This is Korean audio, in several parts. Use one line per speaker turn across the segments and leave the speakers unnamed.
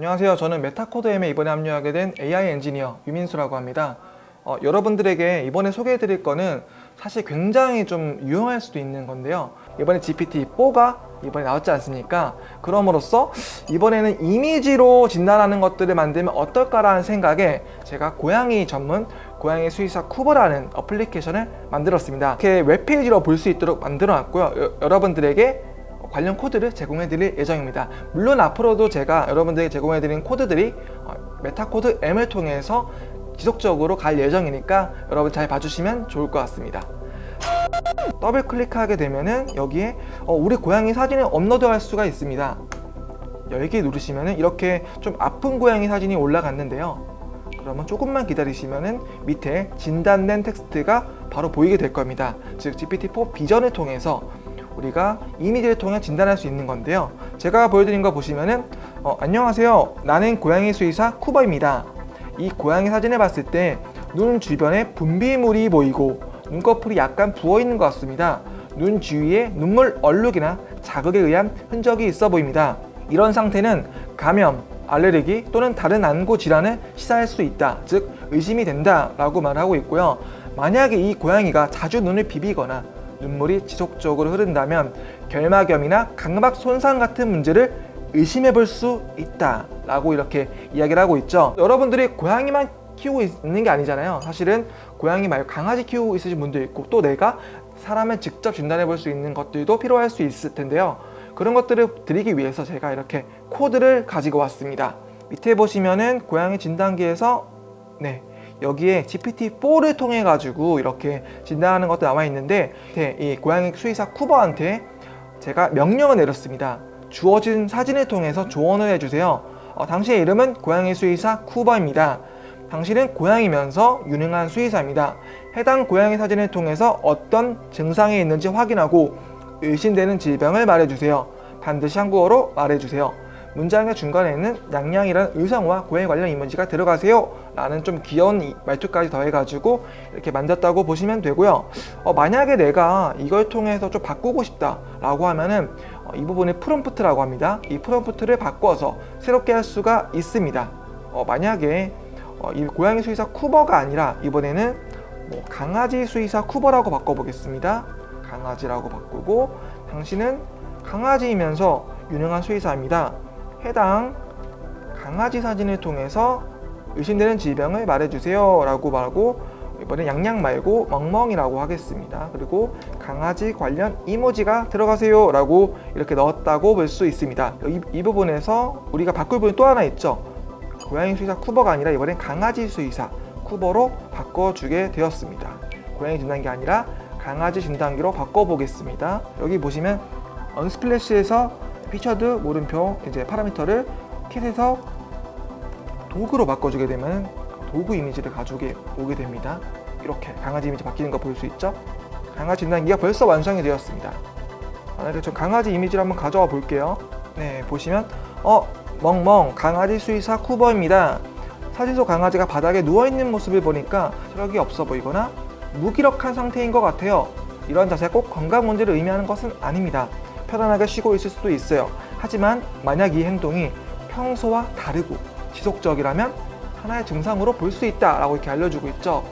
안녕하세요. 저는 메타코드M에 이번에 합류하게 된 AI 엔지니어 유민수라고 합니다. 어, 여러분들에게 이번에 소개해드릴 거는 사실 굉장히 좀 유용할 수도 있는 건데요. 이번에 GPT-4가 이번에 나왔지 않습니까? 그럼으로써 이번에는 이미지로 진단하는 것들을 만들면 어떨까라는 생각에 제가 고양이 전문 고양이 수의사 쿠버라는 어플리케이션을 만들었습니다. 이렇게 웹페이지로 볼 수 있도록 만들어 놨고요. 여- 여러분들에게 관련 코드를 제공해 드릴 예정입니다. 물론 앞으로도 제가 여러분들에게 제공해 드리는 코드들이 어, 메타코드 M을 통해서 지속적으로 갈 예정이니까 여러분 잘 봐주시면 좋을 것 같습니다. 더블 클릭하게 되면은 여기에 어, 우리 고양이 사진을 업로드할 수가 있습니다. 열기 누르시면은 이렇게 좀 아픈 고양이 사진이 올라갔는데요. 그러면 조금만 기다리시면은 밑에 진단된 텍스트가 바로 보이게 될 겁니다. 즉 GPT-4 비전을 통해서 우리가 이미지를 통해 진단할 수 있는 건데요. 제가 보여드린 거 보시면은 어, 안녕하세요. 나는 고양이 수의사 쿠버입니다. 이 고양이 사진을 봤을 때 눈 주변에 분비물이 보이고 눈꺼풀이 약간 부어 있는 것 같습니다. 눈 주위에 눈물 얼룩이나 자극에 의한 흔적이 있어 보입니다. 이런 상태는 감염, 알레르기 또는 다른 안구 질환을 시사할 수 있다. 즉 의심이 된다라고 말하고 있고요. 만약에 이 고양이가 자주 눈을 비비거나 눈물이 지속적으로 흐른다면 결막염이나 각막 손상 같은 문제를 의심해 볼 수 있다라고 이렇게 이야기를 하고 있죠. 여러분들이 고양이만 키우고 있는 게 아니잖아요. 사실은 고양이 말고 강아지 키우고 있으신 분도 있고 또 내가 사람을 직접 진단해 볼 수 있는 것들도 필요할 수 있을 텐데요. 그런 것들을 드리기 위해서 제가 이렇게 코드를 가지고 왔습니다. 밑에 보시면은 고양이 진단기에서 네 여기에 GPT-4를 통해 가지고 이렇게 진단하는 것도 나와 있는데 네, 이 고양이 수의사 쿠버한테 제가 명령을 내렸습니다. 주어진 사진을 통해서 조언을 해주세요. 어, 당신의 이름은 고양이 수의사 쿠버입니다. 당신은 고양이면서 유능한 수의사입니다. 해당 고양이 사진을 통해서 어떤 증상이 있는지 확인하고 의심되는 질병을 말해주세요. 반드시 한국어로 말해주세요. 문장의 중간에는 양양이라는 의성어와 고양이 관련 이미지가 들어가세요. 라는 좀 귀여운 이- 말투까지 더해가지고 이렇게 만졌다고 보시면 되고요. 어, 만약에 내가 이걸 통해서 좀 바꾸고 싶다 라고 하면은 어, 이 부분을 프롬프트라고 합니다. 이 프롬프트를 바꿔서 새롭게 할 수가 있습니다. 어, 만약에 어, 이 고양이 수의사 쿠버가 아니라 이번에는 뭐 강아지 수의사 쿠버라고 바꿔보겠습니다. 강아지라고 바꾸고 당신은 강아지이면서 유능한 수의사입니다. 해당 강아지 사진을 통해서 의심되는 질병을 말해주세요 라고 말하고 이번엔 양양 말고 멍멍이라고 하겠습니다. 그리고 강아지 관련 이모지가 들어가세요 라고 이렇게 넣었다고 볼 수 있습니다. 이, 이 부분에서 우리가 바꿀 부분 또 하나 있죠. 고양이 수의사 쿠버가 아니라 이번엔 강아지 수의사 쿠버로 바꿔주게 되었습니다. 고양이 진단기 아니라 강아지 진단기로 바꿔보겠습니다. 여기 보시면 언스플래시에서 피처드 물음표 이제 파라미터를 kit에서 도구로 바꿔주게 되면 도구 이미지를 가지고 오게 됩니다. 이렇게 강아지 이미지 바뀌는 거 볼 수 있죠? 강아지 진단기가 벌써 완성이 되었습니다. 만약에 저 강아지 이미지를 한번 가져와 볼게요. 네, 보시면 어 멍멍 강아지 수의사 쿠버입니다. 사진 속 강아지가 바닥에 누워 있는 모습을 보니까 체력이 없어 보이거나 무기력한 상태인 것 같아요. 이런 자세가 꼭 건강 문제를 의미하는 것은 아닙니다. 편안하게 쉬고 있을 수도 있어요. 하지만 만약 이 행동이 평소와 다르고 지속적이라면 하나의 증상으로 볼 수 있다라고 이렇게 알려주고 있죠.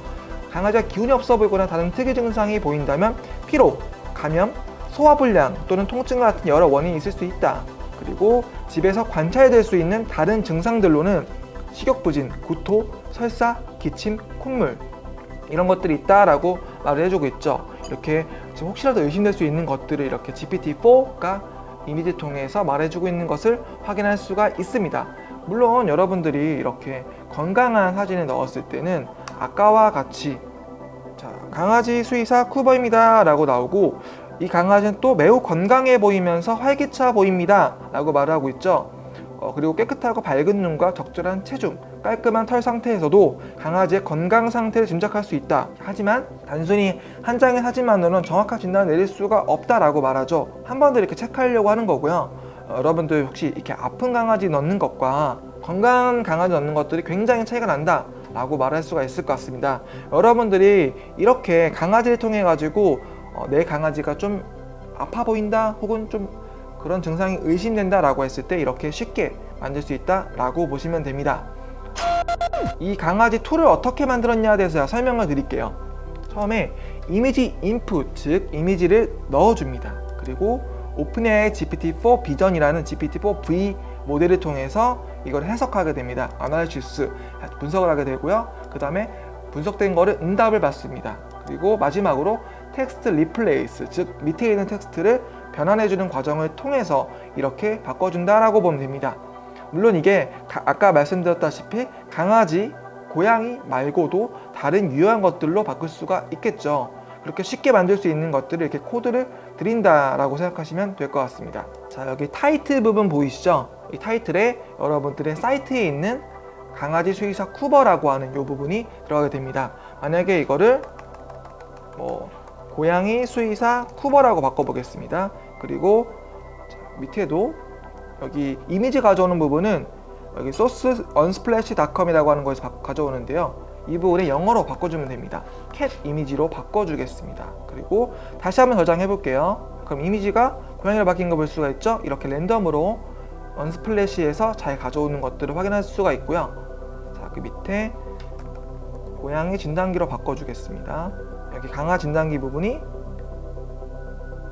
강아지가 기운이 없어 보이거나 다른 특이 증상이 보인다면 피로, 감염, 소화불량 또는 통증 같은 여러 원인이 있을 수 있다. 그리고 집에서 관찰될 수 있는 다른 증상들로는 식욕부진, 구토, 설사, 기침, 콧물 이런 것들이 있다라고 말을 해주고 있죠. 이렇게 혹시라도 의심될 수 있는 것들을 이렇게 GPT-4가 이미지 통해서 말해주고 있는 것을 확인할 수가 있습니다. 물론 여러분들이 이렇게 건강한 사진을 넣었을 때는 아까와 같이 자, 강아지 수의사 쿠버입니다 라고 나오고 이 강아지는 또 매우 건강해 보이면서 활기차 보입니다 라고 말하고 있죠 어, 그리고 깨끗하고 밝은 눈과 적절한 체중, 깔끔한 털 상태에서도 강아지의 건강 상태를 짐작할 수 있다. 하지만 단순히 한 장의 사진만으로는 정확한 진단을 내릴 수가 없다라고 말하죠. 한 번 더 이렇게 체크하려고 하는 거고요. 어, 여러분들 혹시 이렇게 아픈 강아지 넣는 것과 건강한 강아지 넣는 것들이 굉장히 차이가 난다. 라고 말할 수가 있을 것 같습니다. 여러분들이 이렇게 강아지를 통해 가지고 어, 내 강아지가 좀 아파 보인다 혹은 좀 그런 증상이 의심된다라고 했을 때 이렇게 쉽게 만들 수 있다라고 보시면 됩니다. 이 강아지 툴을 어떻게 만들었냐에 대해서 설명을 드릴게요. 처음에 이미지 인풋, 즉 이미지를 넣어줍니다. 그리고 오픈AI GPT-4 비전이라는 GPT-4V 모델을 통해서 이걸 해석하게 됩니다. 아날리시스 분석을 하게 되고요. 그 다음에 분석된 거를 응답을 받습니다. 그리고 마지막으로 텍스트 리플레이스, 즉 밑에 있는 텍스트를 변환해주는 과정을 통해서 이렇게 바꿔준다라고 보면 됩니다. 물론 이게 가- 아까 말씀드렸다시피 강아지, 고양이 말고도 다른 유효한 것들로 바꿀 수가 있겠죠. 그렇게 쉽게 만들 수 있는 것들을 이렇게 코드를 드린다라고 생각하시면 될 것 같습니다. 자, 여기 타이틀 부분 보이시죠? 이 타이틀에 여러분들의 사이트에 있는 강아지 수의사 쿠버라고 하는 이 부분이 들어가게 됩니다. 만약에 이거를 뭐 고양이 수의사 쿠버라고 바꿔보겠습니다. 그리고 자, 밑에도 여기 이미지 가져오는 부분은 여기 소스 unsplash.com이라고 하는 거에서 바- 가져오는데요. 이 부분을 영어로 바꿔주면 됩니다. cat 이미지로 바꿔주겠습니다. 그리고 다시 한번 저장해 볼게요. 그럼 이미지가 고양이로 바뀐 거 볼 수가 있죠? 이렇게 랜덤으로 언스플래시에서 잘 가져오는 것들을 확인할 수가 있고요. 자, 그 밑에 고양이 진단기로 바꿔주겠습니다. 여기 강아 진단기 부분이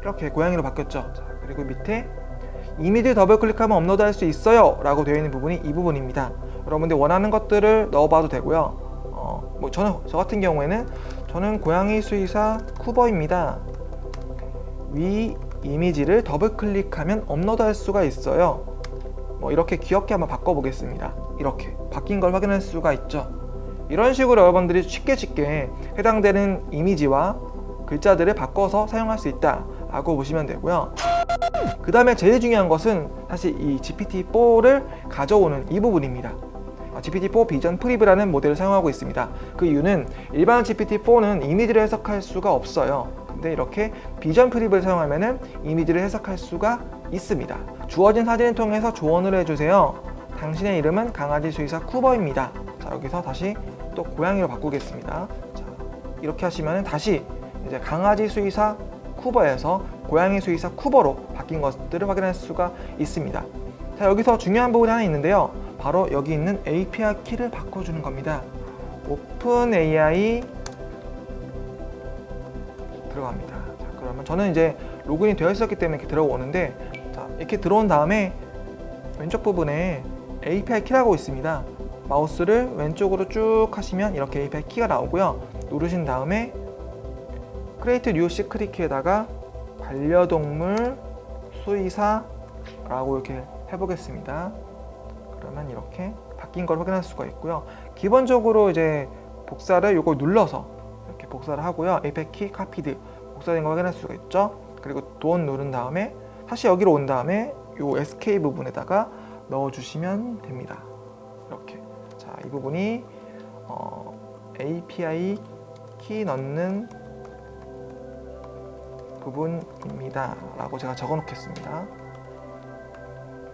이렇게 고양이로 바뀌었죠. 자, 그리고 밑에 이미지 더블 클릭하면 업로드할 수 있어요 라고 되어 있는 부분이 이 부분입니다. 여러분들 원하는 것들을 넣어봐도 되고요. 어, 뭐 저는 저 같은 경우에는 저는 고양이 수의사 쿠버입니다. 위 이미지를 더블 클릭하면 업로드할 수가 있어요. 뭐 이렇게 귀엽게 한번 바꿔보겠습니다. 이렇게. 바뀐 걸 확인할 수가 있죠. 이런 식으로 여러분들이 쉽게 쉽게 해당되는 이미지와 글자들을 바꿔서 사용할 수 있다 라고 보시면 되고요 그 다음에 제일 중요한 것은 사실 이 GPT-4를 가져오는 이 부분입니다. 아, GPT-4 비전 프리브라는 모델을 사용하고 있습니다. 그 이유는 일반 GPT-4는 이미지를 해석할 수가 없어요. 근데 이렇게 비전 프리브를 사용하면 이미지를 해석할 수가 있습니다. 주어진 사진을 통해서 조언을 해주세요. 당신의 이름은 강아지 수의사 쿠버입니다. 자 여기서 다시 또 고양이로 바꾸겠습니다. 자, 이렇게 하시면 다시 이제 강아지 수의사 쿠버에서 고양이 수의사 쿠버로 바뀐 것들을 확인할 수가 있습니다. 자, 여기서 중요한 부분이 하나 있는데요. 바로 여기 있는 API 키를 바꿔주는 겁니다. 오픈 AI 들어갑니다. 자, 그러면 저는 이제 로그인이 되어 있었기 때문에 이렇게 들어오는데 자, 이렇게 들어온 다음에 왼쪽 부분에 API 키라고 있습니다. 마우스를 왼쪽으로 쭉 하시면 이렇게 API 키가 나오고요. 누르신 다음에 크레이트 뉴 시크릿 키에다가 반려동물 수의사라고 이렇게 해보겠습니다. 그러면 이렇게 바뀐 걸 확인할 수가 있고요. 기본적으로 이제 복사를 요거 눌러서 이렇게 복사를 하고요. API 키 카피드 복사된 거 확인할 수가 있죠. 그리고 돈 누른 다음에 다시 여기로 온 다음에 요 SK 부분에다가 넣어주시면 됩니다. 이렇게 자 이 부분이 어, API 키 넣는 부분입니다. 라고 제가 적어 놓겠습니다.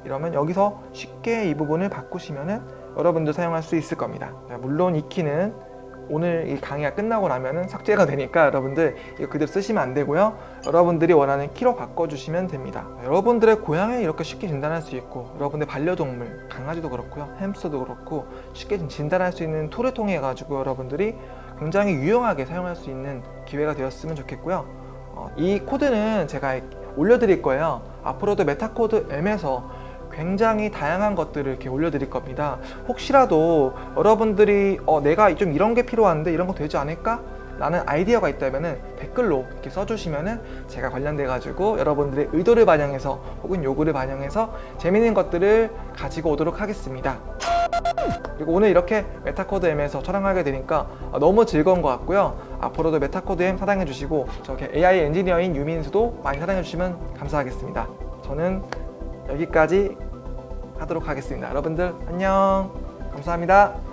이러면 여기서 쉽게 이 부분을 바꾸시면은 여러분도 사용할 수 있을 겁니다. 자, 물론 이 키는 오늘 이 강의가 끝나고 나면은 삭제가 되니까 여러분들 이거 그대로 쓰시면 안 되고요. 여러분들이 원하는 키로 바꿔주시면 됩니다. 여러분들의 고양이 이렇게 쉽게 진단할 수 있고 여러분의 반려동물, 강아지도 그렇고요. 햄스터도 그렇고 쉽게 진단할 수 있는 툴을 통해 가지고 여러분들이 굉장히 유용하게 사용할 수 있는 기회가 되었으면 좋겠고요. 어, 이 코드는 제가 올려드릴 거예요. 앞으로도 메타코드 M에서 굉장히 다양한 것들을 이렇게 올려드릴 겁니다. 혹시라도 여러분들이 어, 내가 좀 이런 게 필요한데 이런 거 되지 않을까? 라는 아이디어가 있다면 댓글로 이렇게 써주시면은 제가 관련돼 가지고 여러분들의 의도를 반영해서 혹은 요구를 반영해서 재밌는 것들을 가지고 오도록 하겠습니다. 그리고 오늘 이렇게 메타코드 M에서 촬영하게 되니까 너무 즐거운 것 같고요. 앞으로도 메타코드 M 사랑해 주시고 저기 AI 엔지니어인 유민수도 많이 사랑해 주시면 감사하겠습니다. 저는 여기까지 하도록 하겠습니다. 여러분들 안녕. 감사합니다.